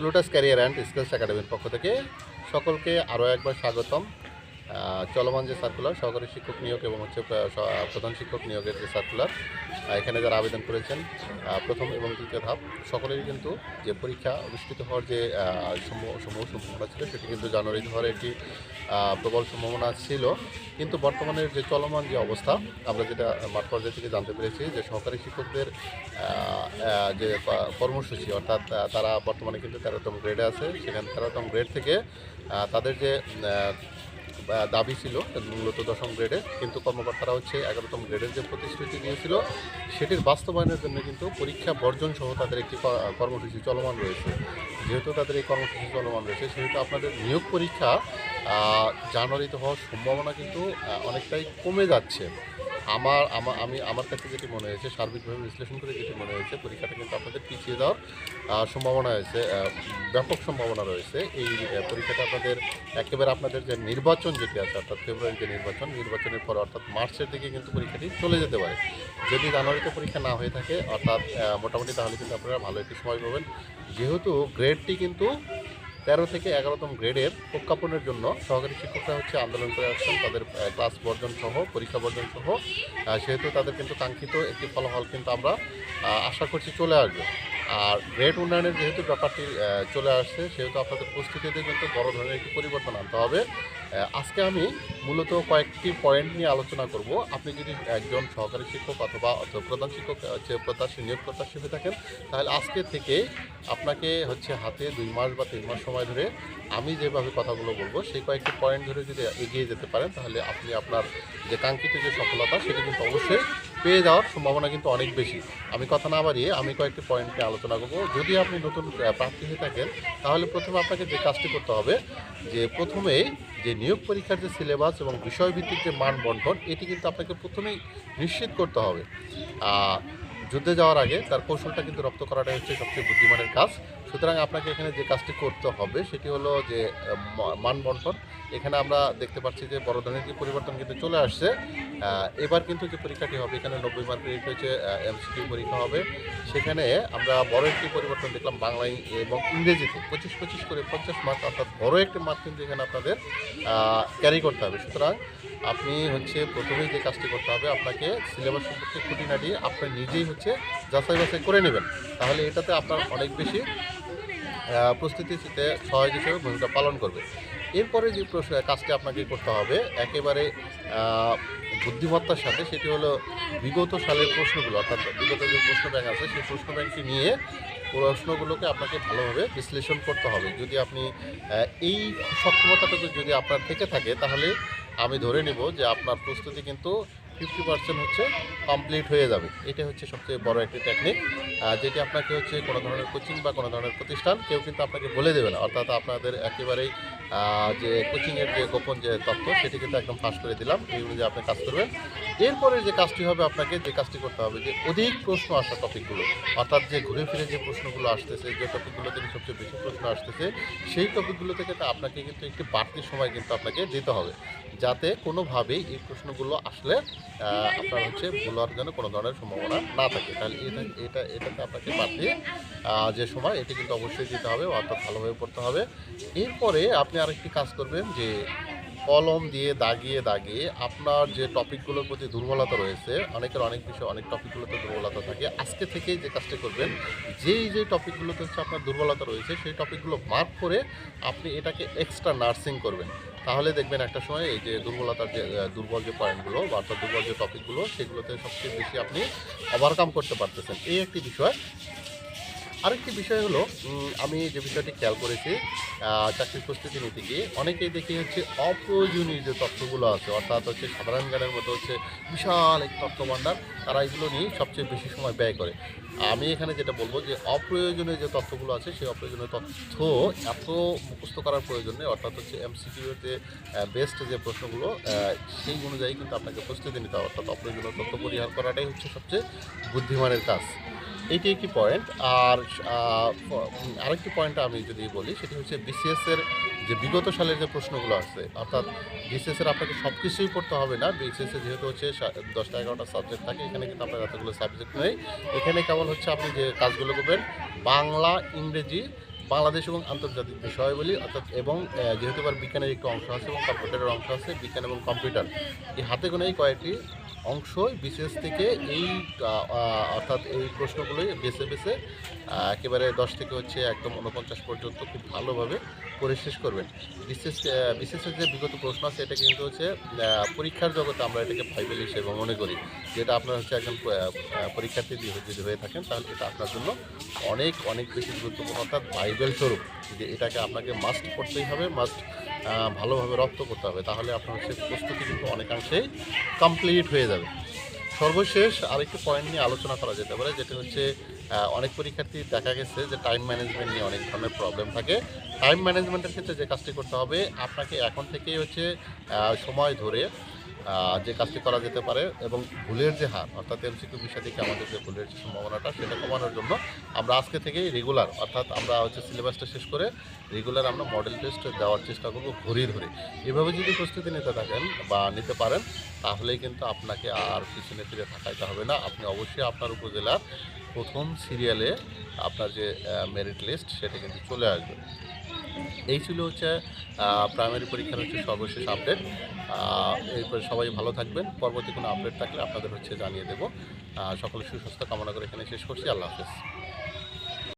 প্লুটাস career and skills একাডেমির পক্ষ থেকে সকলকে আরও একবার স্বাগতম। চলমান যে সার্কুলার সহকারী শিক্ষক নিয়োগ এবং হচ্ছে প্রধান শিক্ষক নিয়োগের যে সার্কুলার এখানে যারা আবেদন করেছেন প্রথম এবং তৃতীয় ধাপ, সকলেরই কিন্তু যে পরীক্ষা অনুষ্ঠিত হওয়ার যে সম্ভব সম্ভাবনা ছিল, সেটি কিন্তু জানুয়ারি হওয়ার একটি প্রবল সম্ভাবনা ছিল। কিন্তু বর্তমানের যে চলমান যে অবস্থা, আমরা যেটা মাঠ পর্যায় থেকে জানতে পেরেছি যে সহকারী শিক্ষকদের যে কর্মসূচি, অর্থাৎ তারা বর্তমানে কিন্তু তেরোতম গ্রেডে আছে। সেখানে তেরোতম গ্রেড থেকে তাদের যে দাবি ছিল মূলত দশম গ্রেডের কিন্তু কর্মকর্তারা হচ্ছে এগারোতম গ্রেডের যে প্রতিশ্রুতি দিয়েছিল সেটির বাস্তবায়নের জন্য কিন্তু পরীক্ষা বর্জন সহ তাদের একটি কর্মসূচি চলমান রয়েছে। যেহেতু তাদের এই কর্মসূচি চলমান রয়েছে, সেহেতু আপনাদের নিয়োগ পরীক্ষা জানুয়ারিতে হওয়ার সম্ভাবনা কিন্তু অনেকটাই কমে যাচ্ছে। আমার আমা- আমি আমার কাছে যেটি মনে হয়েছে সার্বিকভাবে বিশ্লেষণ করে যেটি মনে হয়েছে পরীক্ষাটা কিন্তু আপনাদের পিছিয়ে যাওয়ার সম্ভাবনা আহ, ব্যাপক সম্ভাবনা রয়েছে। এই পরীক্ষাটা আপনাদের একেবারে আপনাদের যে নির্বাচন যেটি আছে অর্থাৎ ফেব্রুয়ারির যে নির্বাচন নির্বাচনের পর অর্থাৎ মার্চের দিকে কিন্তু পরীক্ষাটি চলে যেতে পারে। যদি জানুয়ারিতে পরীক্ষা না হয়ে থাকে অর্থাৎ মোটামুটি তাহলে কিন্তু আপনারা ভালো একটি সময় পাবেন। যেহেতু গ্রেডটি কিন্তু তেরো থেকে এগারোতম গ্রেডের প্রজ্ঞাপনের জন্য সহকারী শিক্ষকরা হচ্ছে আন্দোলন করে আসছেন। তাদের ক্লাস বর্জন সহ, পরীক্ষা বর্জন সহ। সেহেতু তাদের কিন্তু কাঙ্ক্ষিত একটি ফলাফল কিন্তু আমরা আশা করছি চলে আসবে। আর গ্রেড উন্নয়নের যেহেতু ব্যাপারটি চলে আসছে, সেহেতু আপনাদের প্রস্তুতিতে কিন্তু বড় ধরনের একটি পরিবর্তন আনতে হবে। আজকে আমি মূলত কয়েকটি পয়েন্ট নিয়ে আলোচনা করব। আপনি যদি একজন সহকারী শিক্ষক অথবা প্রধান শিক্ষক হচ্ছে প্রত্যাশী, নিয়োগ প্রত্যাশী হয়ে থাকেন, তাহলে আজকে থেকে আপনাকে হচ্ছে হাতে দুই মাস বা তিন মাস সময় ধরে আমি যেভাবে কথাগুলো বলব, সেই কয়েকটি পয়েন্ট ধরে যদি এগিয়ে যেতে পারেন, তাহলে আপনি আপনার যে কাঙ্ক্ষিত যে সফলতা, সেটা কিন্তু অবশ্যই পেয়ে যাওয়ার সম্ভাবনা কিন্তু অনেক বেশি। আমি কথা না বাড়িয়ে আমি কয়েকটি পয়েন্ট আলোচনা করব। যদি আপনি নতুন প্রার্থী হয়ে থাকেন, তাহলে প্রথমে আপনাকে যে কাজটি করতে হবে, যে প্রথমেই যে নিয়োগ পরীক্ষার যে সিলেবাস এবং বিষয়ভিত্তিক যে মান বন্টন, এটি কিন্তু আপনাকে প্রথমেই নিশ্চিত করতে হবে। যুদ্ধে যাওয়ার আগে তার কৌশলটা কিন্তু রপ্ত করাটাই হচ্ছে সবচেয়ে বুদ্ধিমানের কাজ। সুতরাং আপনাকে এখানে যে কাজটি করতে হবে, সেটি হলো যে মান বন্টন এখানে আমরা দেখতে পাচ্ছি যে, বড় ধরনের যে পরিবর্তন কিন্তু চলে আসছে। এবার কিন্তু যে পরীক্ষাটি হবে, এখানে নব্বই মার্কের হচ্ছে এমসিকিউ পরীক্ষা হবে। সেখানে আমরা বড় একটি পরিবর্তন দেখলাম বাংলায় এবং ইংরেজিতে। পঁচিশ পঁচিশ করে পঞ্চাশ মার্ক, অর্থাৎ বড় একটি মার্ক কিন্তু এখানে আপনাদের ক্যারি করতে হবে। সুতরাং আপনি হচ্ছে প্রথমেই যে কাজটি করতে হবে, আপনাকে সিলেবাস সম্পর্কে খুঁটিনাটি আপনি নিজেই হচ্ছে যাচাই বাছাই করে নেবেন। তাহলে এটাতে আপনার অনেক বেশি প্রস্তুতিতে সহায়ক হিসেবে ভূমিকা পালন করবে। এরপরে যে কাজটি আপনাকে করতে হবে, একেবারে বুদ্ধিমত্তার সাথে, সেটি হলো বিগত সালের প্রশ্নগুলো, অর্থাৎ বিগত যে প্রশ্ন ব্যাংক আছে, সেই প্রশ্ন ব্যাংকটি নিয়ে প্রশ্নগুলোকে আপনাকে ভালোভাবে বিশ্লেষণ করতে হবে। যদি আপনি এই সক্ষমতাটুকু যদি আপনার থেকে থাকে, তাহলে আমি ধরে নিব যে আপনার প্রস্তুতি কিন্তু ফিফটি পার্সেন্ট হচ্ছে কমপ্লিট হয়ে যাবে। এটা হচ্ছে সবচেয়ে বড় একটি টেকনিক যেটি আপনাকে হচ্ছে কোনো ধরনের কোচিং বা কোনো ধরনের প্রতিষ্ঠান কেউ কিন্তু আপনাকে বলে দেবে না। অর্থাৎ আপনাদের একেবারেই যে কোচিংয়ের যে গোপন যে তথ্য সেটি কিন্তু একদম ফাঁস করে দিলাম। এই অনুযায়ী আপনি কাজ করবেন। এরপরে যে কাজটি হবে আপনাকে যে কাজটি করতে হবে, যে অধিক প্রশ্ন আসা টপিকগুলো, অর্থাৎ যে ঘুরে ফিরে যে প্রশ্নগুলো আসতেছে, যে টপিকগুলো থেকে সবচেয়ে বেশি প্রশ্ন আসতেছে, সেই টপিকগুলো থেকে তো আপনাকে কিন্তু একটি বাড়তি সময় কিন্তু আপনাকে দিতে হবে। যাতে কোনোভাবেই এই প্রশ্নগুলো আসলে আপনার হচ্ছে ভুল হওয়ার জন্য কোনো ধরনের সম্ভাবনা না থাকে। তাহলে এটা এটা, এটাতে আপনাকে বাড়তি যে সময়, এটি কিন্তু অবশ্যই দিতে হবে, অর্থাৎ ভালোভাবে পড়তে হবে। এরপরে আপনি আরেকটি কাজ করবেন যে কলম দিয়ে দাগিয়ে দাগিয়ে আপনার যে টপিকগুলোর প্রতি দুর্বলতা রয়েছে, অনেকের অনেক বিষয়, অনেক টপিকগুলোতে দুর্বলতা থাকে। আজকে থেকেই যে কাজটি করবেন, যেই যে টপিকগুলোতে হচ্ছে আপনার দুর্বলতা রয়েছে, সেই টপিকগুলো মার্ক করে আপনি এটাকে এক্সট্রা নার্সিং করবেন। তাহলে দেখবেন একটা সময় এই যে দুর্বলতার যে দুর্বল যে পয়েন্টগুলো বা দুর্বল যে টপিকগুলো, সেগুলোতে সবচেয়ে বেশি আপনি ওভারকাম করতে পারতেছেন। এই একটি বিষয় আরেকটি বিষয় হলো আমি যে বিষয়টি খেয়াল করেছি চাকরির প্রস্তুতি নিতে গিয়ে অনেকেই দেখি হচ্ছে অপ্রয়োজনীয় যে তথ্যগুলো আছে, অর্থাৎ হচ্ছে সাধারণ জ্ঞানের মতো হচ্ছে বিশাল এক তথ্য ভাণ্ডার তারা এগুলো নিয়ে সবচেয়ে বেশি সময় ব্যয় করে। আমি এখানে যেটা বলব যে অপ্রয়োজনীয় যে তথ্যগুলো আছে, সেই অপ্রয়োজনীয় তথ্য এত মুখস্থ করার প্রয়োজন নেই, অর্থাৎ হচ্ছে এমসিকিউর যে বেস্ট যে প্রশ্নগুলো সেই অনুযায়ী কিন্তু আপনাকে প্রস্তুতি নিতে হবে, অর্থাৎ অপ্রয়োজনীয় তথ্য পরিহার করাটাই হচ্ছে সবচেয়ে বুদ্ধিমানের কাজ। এইটি একটি পয়েন্ট আর আরেকটি পয়েন্ট আমি যদি বলি, সেটি হচ্ছে বিসিএস এর যে বিগত সালের যে প্রশ্নগুলো আছে অর্থাৎ বিসিএস এর আপনাকে সব কিছুই পড়তে হবে না। বিসিএস যেহেতু হচ্ছে দশটা এগারোটা সাবজেক্ট থাকে, এখানে কিন্তু আপনার এতগুলো সাবজেক্ট নেই। এখানে কেবল হচ্ছে আপনি যে কাজগুলো করবেন, বাংলা, ইংরেজি, বাংলাদেশ এবং আন্তর্জাতিক বিষয়াবলী অর্থাৎ এবং যেহেতু এবার বিজ্ঞানের একটি অংশ আছে এবং কম্পিউটারের অংশ আছে, বিজ্ঞান এবং কম্পিউটার এই হাতে গোনা এই কয়েকটি অংশ বিশেষ থেকে এই অর্থাৎ এই প্রশ্নগুলোই বেছে বেছে একেবারে দশ থেকে হচ্ছে একদম উনপঞ্চাশ পর্যন্ত খুব ভালোভাবে করে শেষ করবেন। বিশেষ বিশেষের যে বিগত প্রশ্ন আছে, এটা কিন্তু হচ্ছে পরীক্ষার জগতে আমরা এটাকে ভাইবেল হিসেবে মনে করি। যেটা আপনার হচ্ছে একজন পরীক্ষার্থী যদি হয়ে থাকেন, তাহলে এটা আপনার জন্য অনেক অনেক বেশি গুরুত্বপূর্ণ। অর্থাৎ বাইবেল স্বরূপ, যে এটাকে আপনাকে মাস্ট করতেই হবে মাস্ট ভালোভাবে রপ্ত করতে হবে, তাহলে আপনার হচ্ছে প্রস্তুতি কিন্তু অনেকাংশেই কমপ্লিট হয়ে যাবে। সর্বশেষ আরেকটি পয়েন্ট নিয়ে আলোচনা করা যেতে পারে, যেটা হচ্ছে অনেক পরীক্ষার্থী দেখা গেছে যে টাইম ম্যানেজমেন্ট নিয়ে অনেক ধরনের প্রবলেম থাকে। টাইম ম্যানেজমেন্টের ক্ষেত্রে যে কাজটি করতে হবে, আপনাকে এখন থেকেই হচ্ছে সময় ধরে যে কাজটি করা যেতে পারে এবং ভুলের যে হার, অর্থাৎ এমসিকিউ বিষয় থেকে আমাদের যে ভুলের যে সম্ভাবনাটা, সেটা কমানোর জন্য আমরা আজকে থেকেই রেগুলার অর্থাৎ আমরা হচ্ছে সিলেবাসটা শেষ করে রেগুলার আমরা মডেল টেস্ট দেওয়ার চেষ্টা করব ঘড়ি ধরে। এভাবে যদি প্রস্তুতি নিতে থাকেন বা নিতে পারেন, তাহলেই কিন্তু আপনাকে আর পিছনে ফিরে থাকাইতে হবে না। আপনি অবশ্যই আপনার উপজেলার প্রথম সিরিয়ালে আপনার যে মেরিট লিস্ট সেটা কিন্তু চলে আসবে। এই ছিল হচ্ছে প্রাইমারি পরীক্ষার হচ্ছে সর্বশেষ আপডেট এরপরে সবাই ভালো থাকবেন। পরবর্তী কোনো আপডেট থাকলে আপনাদের হচ্ছে জানিয়ে দেবো। সকলের সুস্বাস্থ্য কামনা করে এখানে শেষ করছি। আল্লাহ হাফেজ।